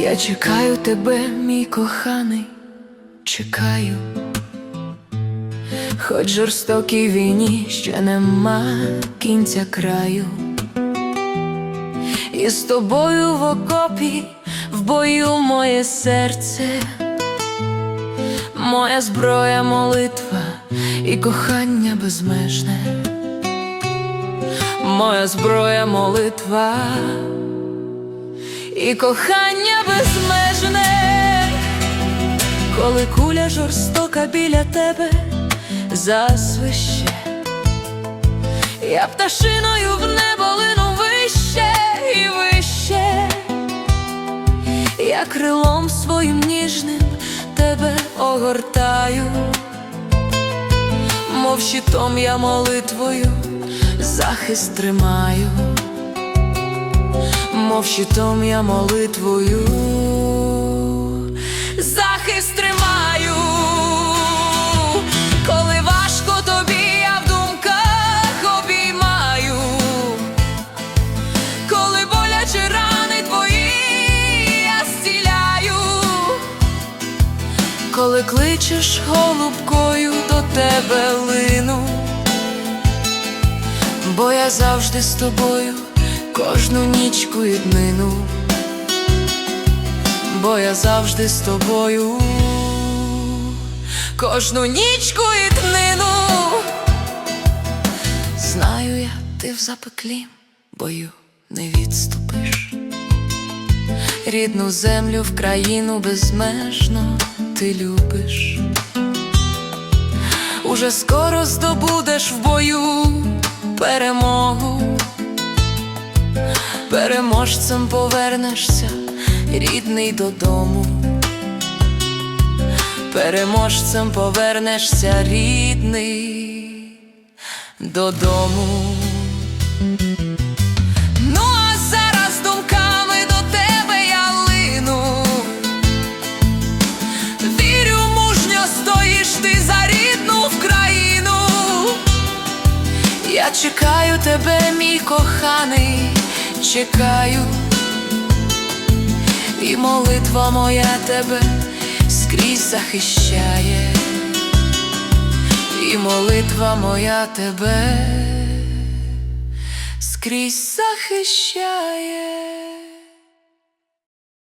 чекаю тебе, мій коханий, чекаю, хоч жорстокій війні ще нема кінця краю. І з тобою в окопі, в бою моє серце, моя зброя, молитва і кохання безмежне, моя зброя, молитва і кохання безмежне, коли куля жорстока біля тебе засвище, я пташиною в небо лину вище і вище, я крилом своїм ніжним тебе огортаю, мов щитом я молитвою захист тримаю мов щитом я молитвою, захист тримаю, коли важко тобі, я в думках обіймаю, коли боляче рани твої я зціляю, коли кличеш голубкою до тебе лину, бо я завжди з тобою кожну нічку і днину, бо я завжди з тобою, кожну нічку і днину. Знаю я, ти в запеклім бою не відступиш, рідну землю в країну безмежно ти любиш. Уже скоро здобудеш в бою перемогу переможцем повернешся, рідний додому, переможцем повернешся, рідний додому. Ну, а зараз думками до тебе я. Вірю, мужньо стоїш ти за рідну в. Я чекаю тебе, мій коханий чекаю, і молитва моя тебе скрізь захищає, і молитва моя тебе скрізь захищає.